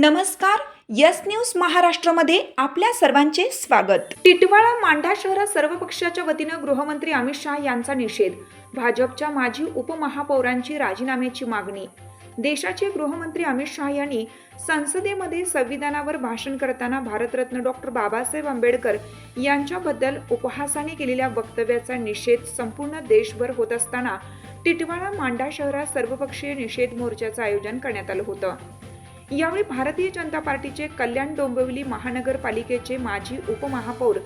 नमस्कार yes news महाराष्ट्रामध्ये आपल्या सर्वांचे स्वागत. टिटवाळा मांढा शहरात सर्व पक्षाच्या वतीनं गृहमंत्री अमित शहा यांचा निषेध. भाजपच्या माजी उपमहापौरांची राजीनाम्याची मागणी. देशाचे गृहमंत्री अमित शहा यांनी संसदेमध्ये संविधानावर भाषण करताना भारतरत्न डॉक्टर बाबासाहेब आंबेडकर यांच्याबद्दल उपहासाने केलेल्या वक्तव्याचा निषेध संपूर्ण देशभर होत असताना टिटवाळा मांडा शहरात सर्वपक्षीय निषेध मोर्चाचं आयोजन करण्यात आलं होतं. यावेळी भारतीय जनता पार्टीचे कल्याण डोंबिवली महानगरपालिकेचे माजी उपमहापौर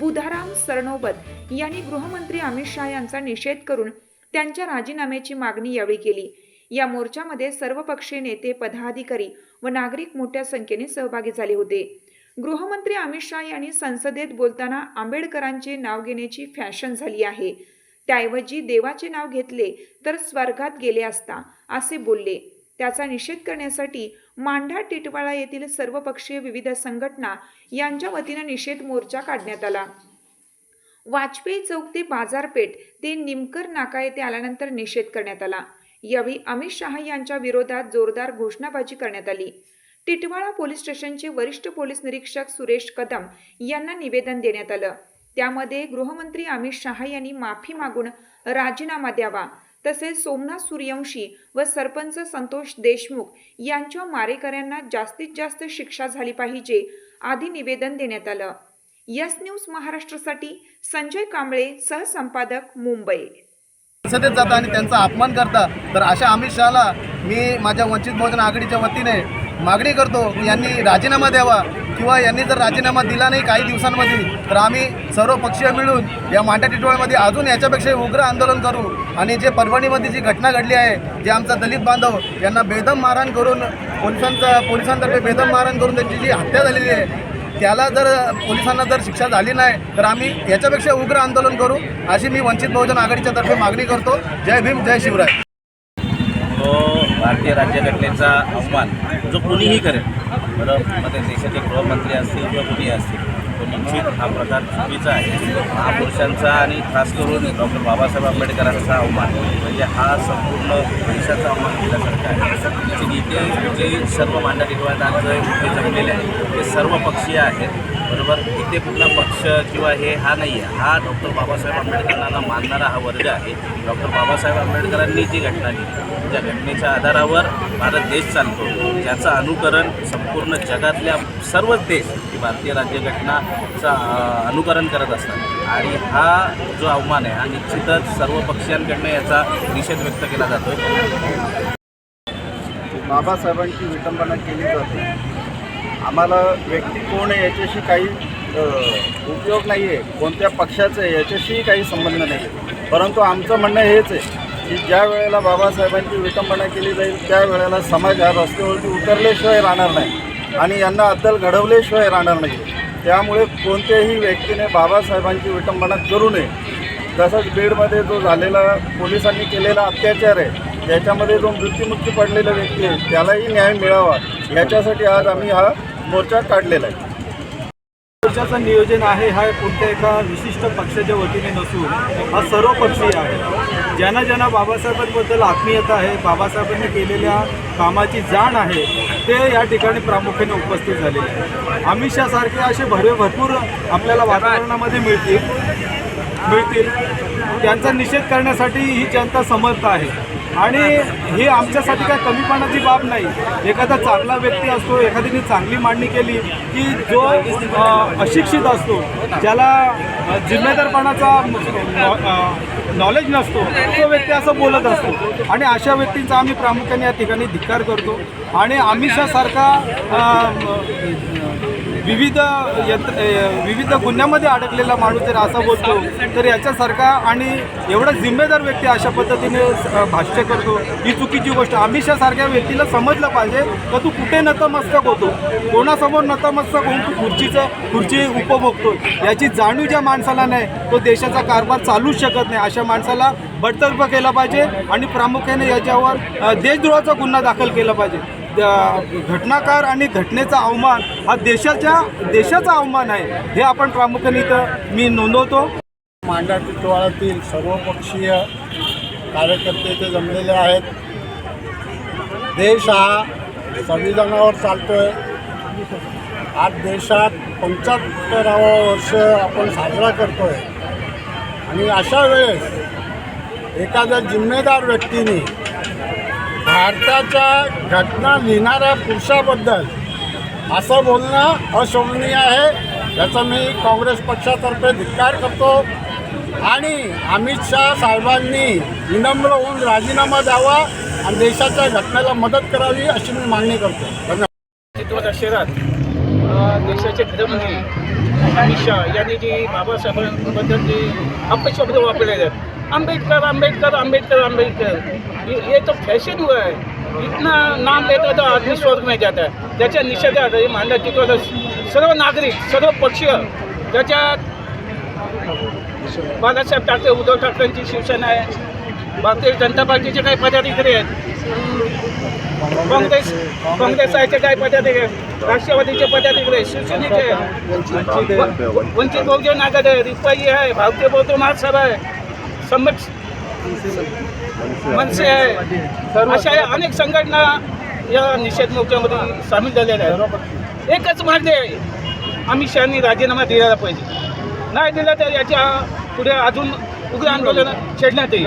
बुधाराम सरनोबत यांनी गृहमंत्री अमित शहा यांचा निषेध करून त्यांच्या राजीनाम्याची मागणी यावेळी केली. या मोर्चामध्ये सर्वपक्षीय नेते पदाधिकारी व नागरिक मोठ्या संख्येने सहभागी झाले होते. गृहमंत्री अमित शहा यांनी संसदेत बोलताना आंबेडकरांचे नाव घेण्याची फॅशन झाली आहे. त्याऐवजी देवाचे नाव घेतले तर स्वर्गात गेले असता असे बोलले. त्याचा निषेध करण्यासाठी मांढा टिटवाळा येथील सर्वपक्षीय विविध संघटना यांच्या वतीनं निषेध मोर्चा काढण्यात आला. वाजपेयी चौक ते बाजारपेठ ते निमकर नाका येथे आल्यानंतर निषेध करण्यात आला. यावेळी अमित शहा यांच्या विरोधात जोरदार घोषणाबाजी करण्यात आली. टिटवाळा पोलीस स्टेशनचे वरिष्ठ पोलीस निरीक्षक सुरेश कदम यांना निवेदन देण्यात आलं. त्यामध्ये गृहमंत्री अमित शहा यांनी माफी मागून राजीनामा द्यावा तसेच सोमनाथ सूर्यवंशी व सरपंच संतोष देशमुख यांच्या मारेकऱ्यांना जास्तीत जास्त शिक्षा झाली पाहिजे आदी निवेदन देण्यात आलं. यस न्यूज महाराष्ट्रासाठी संजय कांबळे सहसंपादक मुंबई. संसदेत जाता आणि त्यांचा अपमान करता तर अशा अमित शहाला मी माझ्या वंचित बहुजन आघाडीच्या वतीने मागणी करतो यांनी राजीनामा द्यावा किंवा यांनी जर राजीनामा दिला नाही काही दिवसांमध्ये तर आम्ही सर्व पक्षीय मिळून या मांड्या टिटवाळ्यामध्ये अजून याच्यापेक्षा उग्र आंदोलन करू. आणि जे परभणीमध्ये जी घटना घडली आहे जे आमचा दलित बांधव यांना बेदम मारहाण करून पोलिसांचा पोलिसांतर्फे बेदम मारहाण करून त्यांची जी हत्या झालेली आहे त्याला जर पोलिसांना जर शिक्षा झाली नाही तर आम्ही याच्यापेक्षा उग्र आंदोलन करू. अशी मी वंचित बहुजन आघाडीच्या तर्फे मागणी करतो. जय भीम जय शिवराय. भारतीय राज्यघटनेचा अवमान जो कुणीही करेल बरं मग ते देशाचे गृहमंत्री असतील किंवा कुणीही असतील तो निश्चित हा प्रकार चुकीचा आहे. महापुरुषांचा आणि खास करून डॉक्टर बाबासाहेब आंबेडकरांचा अवमान म्हणजे हा संपूर्ण देशाचा अवमान केल्यासारखा आहे. इथे जे सर्व मांडा टिकवायचे इथे जमलेले आहेत ते सर्व पक्षीय आहेत. बरोबर? इथे कुठला पक्ष किंवा हे हा नाही आहे हा डॉक्टर बाबासाहेब आंबेडकरांना मानणारा हा वर्ग आहे. डॉक्टर बाबासाहेब आंबेडकरांनी जी घटना लिहिली त्या घटनेच्या आधारावर भारत देश चालतो. ज्याचं अनुकरण संपूर्ण जगातल्या सर्वच देश ही भारतीय राज्यघटनाचं अनुकरण करत असतात. आणि हा जो अवमान आहे हा निश्चितच सर्व पक्षांकडनं याचा निषेध व्यक्त केला जातो बाबासाहेबांची विटंबना केली जाते. आम्हाला व्यक्ती कोण आहे याच्याशी काही उपयोग नाही आहे कोणत्या पक्षाचं आहे याच्याशी काही संबंध नाही आहे परंतु आमचं म्हणणं हेच आहे की ज्या वेळेला बाबासाहेबांची विटंबना केली जाईल त्या वेळेला समाज हा रस्त्यावरती उतरल्याशिवाय राहणार नाही आणि यांना अद्दल घडवल्याशिवाय राहणार नाही. त्यामुळे कोणत्याही व्यक्तीने बाबासाहेबांची विटंबना करू नये. तसंच बीडमध्ये जो झालेला पोलिसांनी केलेला अत्याचार आहे याच्यामध्ये जो मृत्युमुखी पडलेला व्यक्ती आहे त्यालाही न्याय मिळावा. याच्यासाठी आज आम्ही हा मोर्चा काढलेला आहे. मोर्चाचं नियोजन आहे हा कोणत्या एका विशिष्ट पक्षाच्या वतीने नसून हा सर्व पक्षीय आहे. ज्यांना ज्यांना बाबासाहेबांबद्दल आत्मीयता आहे बाबासाहेबांनी केलेल्या कामाची जाण आहे ते या ठिकाणी प्रामुख्याने उपस्थित झालेले आहे अमित शहासारखे असे भरवे भरपूर आपल्याला वातावरणामध्ये मिळतील मिळतील. त्यांचा निषेध करण्यासाठी ही जनता समर्थ आहे. आणि हे आमच्यासाठी काय कमीपणाची बाब नाही. एखादा चांगला व्यक्ती असतो एखाद्याने चांगली मांडणी केली की जो अशिक्षित असतो ज्याला जिम्मेदारपणाचा नॉलेज नसतो तो व्यक्ती असं बोलत असतो. आणि अशा व्यक्तींचा आम्ही प्रामुख्याने या ठिकाणी धिक्कार करतो. आणि अमित विविध यंत्र विविध गुन्ह्यामध्ये अडकलेला माणूस जर असा बोलतो तर याच्यासारखा आणि एवढा जिम्मेदार व्यक्ती अशा पद्धतीने भाष्य करतो ही चुकीची गोष्ट. अमित व्यक्तीला समजलं पाहिजे का तू कुठे नतमस्तक होतो? कोणासमोर नतमस्तक होऊन तू खुर्चीचं खुर्ची उपभोगतो? याची जाणीव ज्या माणसाला नाही तो देशाचा कारभार चालूच शकत नाही अशा माणसाला बडतर्फ केला पाहिजे आणि प्रामुख्याने याच्यावर देशद्रोहाचा गुन्हा दाखल केला पाहिजे. घटनाकार आणि घटनेचा अवमान हा देशाच्या देशाचा अवमान आहे हे आपण प्रामुख्याने इथं मी नोंदवतो. मांडा टिटवाळातील सर्वपक्षीय कार्यकर्ते इथे जमलेले आहेत. देश हा संविधानावर चालतोय. आज देशात पंच्याहत्तरावं वर्ष आपण साजरा करतोय. आणि अशा वेळेस एखाद्या जिम्मेदार व्यक्तीने भारताच्या घटना लिहिणाऱ्या पुरुषाबद्दल असं बोलणं अशोभनीय आहे याचा मी काँग्रेस पक्षातर्फे धिक्कार करतो. आणि अमित शहा साहेबांनी विनम्र होऊन राजीनामा द्यावा आणि देशाच्या घटनेला मदत करावी अशी मी मागणी करतो. धन्यवाद. शहरात देशाचे गृहमंत्री अमित शहा यांनी जी बाबासाहेबांबद्दल जे अपशब्द वापरलेले आहेत. आंबेडकर आंबेडकर आंबेडकर आंबेडकर. हे तर फॅशन हुआ है इतना नाम लेता तो आदमी स्वर्ग में जाता है. त्याच्या निषेधात हे मांडा चित्रपट सर्व नागरिक सर्व पक्षीय त्याच्यात बाळासाहेब ठाकरे उद्धव ठाकरेंची शिवसेना आहे भारतीय जनता पार्टीचे काही पदाधिकारी आहेत काँग्रेस काँग्रेस आयचे काय पदाधिकारी राष्ट्रवादीचे पदाधिकारी शिवसेनेचे वंचित बहुजन आघाडी आहे रिपाई आहे भारतीय बौद्ध महासभा आहे. संमत मनसे आहे. अशा अनेक संघटना या निषेध मोर्चामध्ये सामील झालेल्या आहेत. एकच मागणी आहे अमित शहानी राजीनामा दिला पाहिजे. नाही दिला तर याच्यापुढे अजून उग्र आंदोलन छेडण्यात येईल.